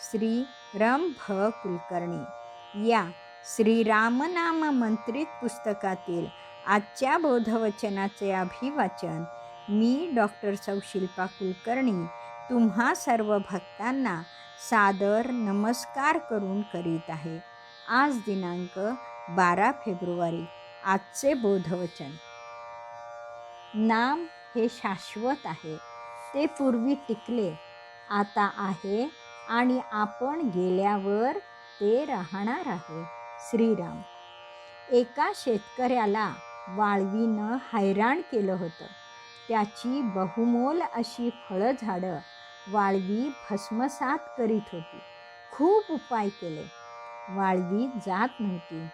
श्री रम भ कुलकर्णी या श्रीरामनाम मंत्रित पुस्तकातील आजच्या बोधवचनाचे अभिवाचन मी डॉक्टर सौशिल्पा कुलकर्णी तुम्हा सर्व भक्तांना सादर नमस्कार करून करीत आहे. आज दिनांक बारा फेब्रुवारी आजचे बोधवचन. नाम हे शाश्वत आहे. ते पूर्वी टिकले. आता आहे आणि आपण गेल्यावर ते राहणार आहे. श्रीराम. एका शेतकऱ्याला वाळवीनं हैराण केलं होतं. त्याची बहुमोल अशी फळं झाडं वाळवी भस्मसात करीत होती. खूप उपाय केले. वाळवी जात नव्हती.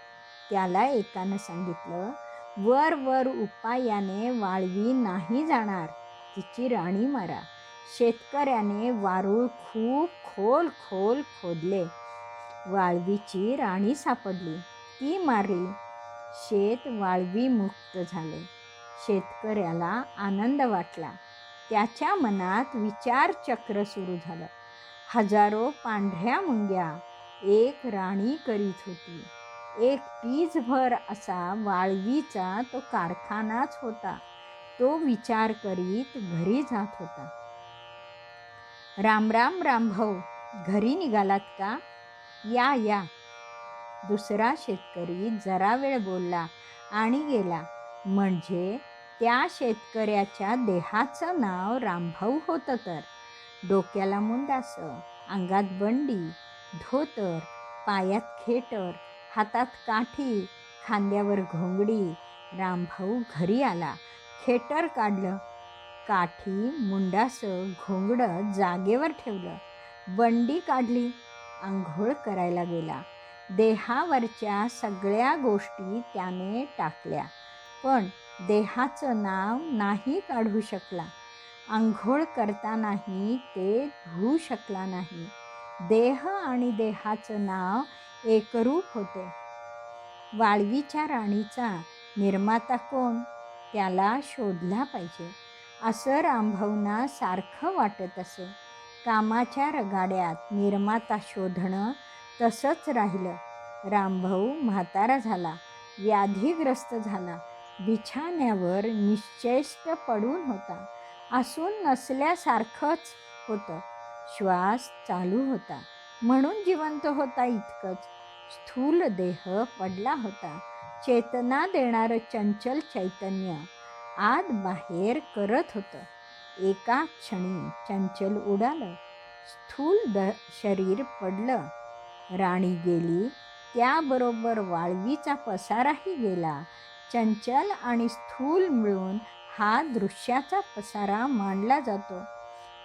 त्याला एकानं सांगितलं वर वर उपायाने वाळवी नाही जाणार. तिची राणी मारा. शेतकऱ्याने वारूळ खूप खोल खोल खोदले. वाळवीची राणी सापडली. ती मारली. शेत वाळवी मुक्त झाले. शेतकऱ्याला आनंद वाटला. त्याच्या मनात विचारचक्र सुरू झालं. हजारो पांढऱ्या मुंग्या एक राणी करीत होती. एक पीजभर असा वाळवीचा तो कारखानाच होता. तो विचार करीत घरी जात होता. राम राम राम भाऊ घरी निघालात का? या या. दुसरा शेतकरी जरा वेळ बोलला आणि गेला. म्हणजे त्या शेतकऱ्याच्या देहाचं नाव रामभाऊ होतं तर. डोक्याला मुंडासं अंगात बंडी धोतर पायात खेटर हातात काठी खांद्यावर घोंगडी. रामभाऊ घरी आला. खेटर काढलं. काठी मुंडासं घोंगडं जागेवर ठेवलं. बंडी काढली. आंघोळ करायला गेला. देहावरच्या सगळ्या गोष्टी त्याने टाकल्या. पण देहाचं नाव नाही काढू शकला. आंघोळ करतानाही ते धुवू शकला नाही. देह आणि देहाचं नाव एकरूप होते. वाळवीच्या राणीचा निर्माता कोण? त्याला शोधला पाहिजे. असं रामभाऊंना सारखं वाटत असे. कामाच्या रगाड्यात निर्माता शोधणं तसंच राहिलं. रामभाऊ म्हातारा झाला व्याधीग्रस्त झाला. बिछाण्यावर निश्चेष्ट पडून होता. असून नसल्यासारखंच होतं. श्वास चालू होता. म्हणून जिवंत होता इतकंच. स्थूल देह पडला होता. चेतना देणारं चंचल चैतन्य आत बाहेर करत होतं. एका क्षणी चंचल उडालं. स्थूल द शरीर पडलं. राणी गेली. त्याबरोबर वाळवीचा पसाराही गेला. चंचल आणि स्थूल मिळून हा दृश्याचा पसारा मांडला जातो.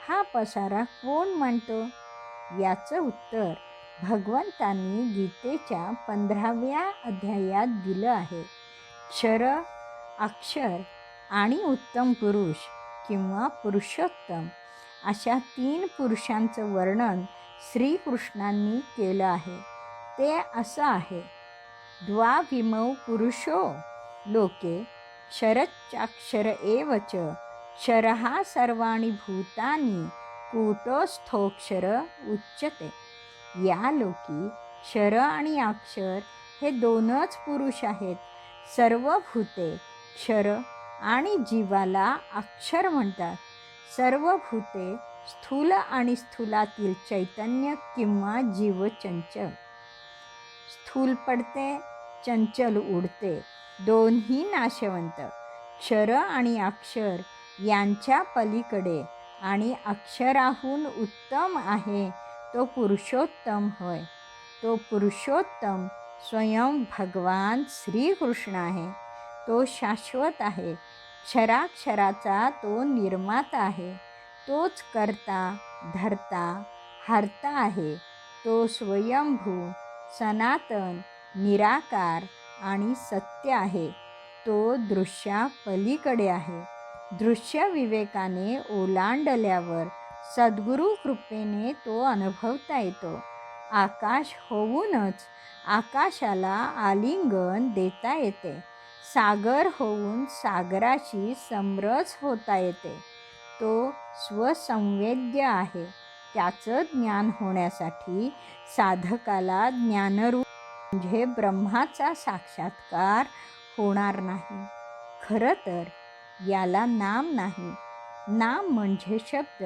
हा पसारा कोण मांडतो? याचं उत्तर भगवंतांनी गीतेच्या पंधराव्या अध्यायात दिलं आहे. क्षर अक्षर आणि उत्तम पुरुष किंवा पुरुषोत्तम अशा तीन पुरुषांचं वर्णन श्रीकृष्णांनी केलं आहे. ते असं आहे. द्वाभिमौ पुरुषो लोके शरच्चाक्षर एव च क्षरहा सर्वाणि भूतानी कूटस्थोक्षर उच्चते या लोकी क्षर आणि अक्षर हे दोनच पुरुष आहेत. सर्व भूते क्षर आणि जीवाला अक्षर म्हणतात. सर्व भूते स्थूल आणि स्थूलातील चैतन्य किंवा जीव चंचल. स्थूल पडते चंचल उडते दोन्ही नाशवंत. क्षर आणि अक्षर यांच्या पलीकडे आणि अक्षराहून उत्तम आहे तो पुरुषोत्तम होय. तो पुरुषोत्तम स्वयं भगवान श्रीकृष्ण आहे. तो शाश्वत आहे. क्षराक्षराचा तो निर्माता आहे. तोच करता धरता हरता आहे. तो स्वयंभू सनातन निराकार आणि सत्य आहे. तो दृश्या पलीकडे आहे. दृश्य विवेकाने ओलांडल्यावर सद्गुरू कृपेने तो अनुभवता येतो. आकाश होऊनच आकाशाला आलिंगन देता येते. सागर होऊन सागराशी समरस होता येते. तो स्वसंवेद्य आहे. त्याचं ज्ञान होण्यासाठी साधकाला ज्ञानरूप म्हणजे ब्रह्माचा साक्षात्कार होणार नाही. खरं तर याला नाम नाही. नाम म्हणजे शब्द.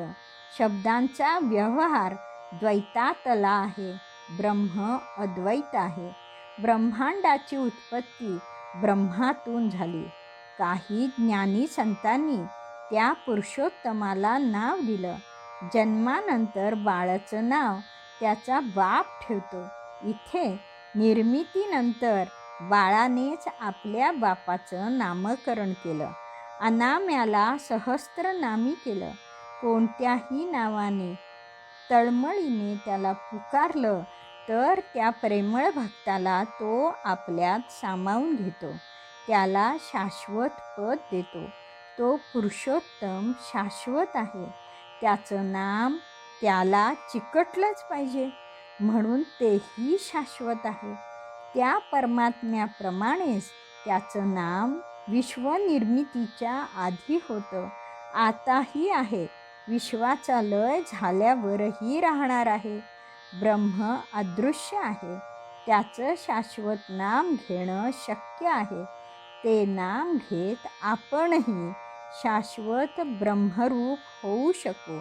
शब्दांचा व्यवहार द्वैतातला आहे. ब्रह्म अद्वैत आहे. ब्रह्मांडाची उत्पत्ती ब्रह्मातून झाली. काही ज्ञानी संतांनी त्या पुरुषोत्तमाला नाव दिलं. जन्मानंतर बाळाचं नाव त्याचा बाप ठेवतो. इथे निर्मितीनंतर बाळानेच आपल्या बापाचं नामकरण केलं. अनाम्याला सहस्त्रनामी केलं. कोणत्याही नावाने तळमळीने त्याला पुकारलं तर त्या प्रेमळ भक्ताला तो आपल्यात सामावून घेतो. त्याला शाश्वत पद देतो. तो पुरुषोत्तम शाश्वत आहे. त्याचं नाम त्याला चिकटलंच पाहिजे. म्हणून तेही शाश्वत आहे. त्या परमात्म्याप्रमाणेच त्याचं नाम विश्वनिर्मितीच्या आधी होतं. आताही आहे. विश्वाचा लय झाल्यावरही राहणार आहे. ब्रह्म अदृश्य आहे. त्याचं शाश्वत नाम घेणं शक्य आहे. ते नाम घेत आपणही शाश्वत ब्रह्मरूप होऊ शकू.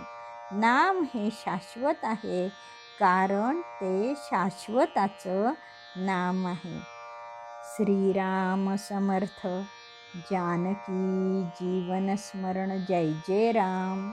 नाम हे शाश्वत आहे कारण ते शाश्वताचं नाम आहे. श्रीराम समर्थ जानकी जीवनस्मरण जय जय राम.